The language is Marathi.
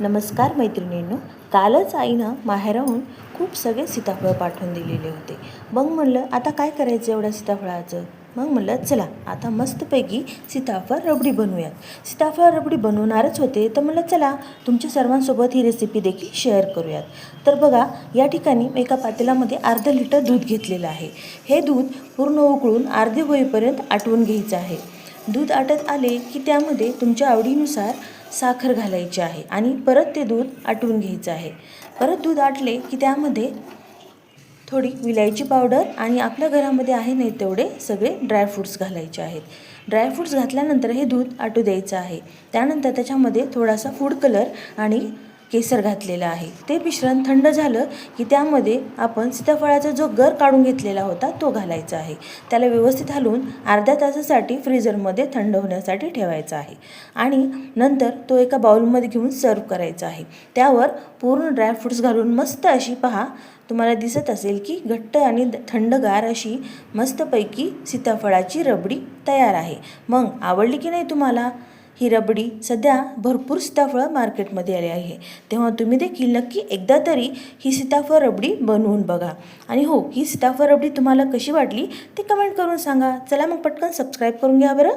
नमस्कार मैत्रिणींनो कालच आईनं माहेराहून खूप सगळे सीताफळ पाठवून दिलेले होते. मग म्हणलं आता काय करायचं एवढ्या सीताफळाचं? मग म्हणलं चला आता मस्तपैकी सीताफळ रबडी बनवूयात. सीताफळ रबडी बनवणारच होते तर म्हणलं चला तुमच्या सर्वांसोबत ही रेसिपी देखील शेअर करूयात. तर बघा या ठिकाणी मी एका पातेल्यामध्ये अर्धा लिटर दूध घेतलेलं आहे. हे दूध पूर्ण उकळून अर्धे होईपर्यंत आटवून घ्यायचं आहे. दूध आटत आले की त्यामध्ये तुमच्या आवडीनुसार साखर घालायची आहे आणि परत ते दूध आटवून घ्यायचं आहे. परत दूध आटले की त्यामध्ये थोडी विलायची पावडर आणि आपल्या घरामध्ये आहे नाही तेवढे सगळे ड्रायफ्रूट्स घालायचे आहेत. ड्रायफ्रूट्स घातल्यानंतर हे दूध आटू द्यायचं आहे. त्यानंतर त्याच्यामध्ये थोडासा फूड कलर आणि केसर घातलेला आहे. ते मिश्रण थंड झालं की त्यामध्ये आपण सीताफळाचा जो गर काढून घेतलेला होता तो घालायचा आहे. त्याला व्यवस्थित हलवून अर्ध्या तासासाठी फ्रीजरमध्ये थंड होण्यासाठी ठेवायचा आहे. आणि नंतर तो एका बाउलमध्ये घेऊन सर्व करायचा आहे. त्यावर पूर्ण ड्रायफ्रूट्स घालून मस्त अशी पहा तुम्हाला दिसत असेल की घट्ट आणि थंडगार अशी मस्तपैकी सीताफळाची रबडी तयार आहे. मग आवडली की नाही तुम्हाला? ही रबडी सध्या भरपूर सीताफळं मार्केटमध्ये आले आहे. तेव्हा तुम्ही देखील नक्की एकदा तरी ही सीताफळ रबडी बनवून बघा. आणि हो ही सीताफळ रबडी तुम्हाला कशी वाटली ते कमेंट करून सांगा. चला मग पटकन सबस्क्राईब करून घ्या बरं.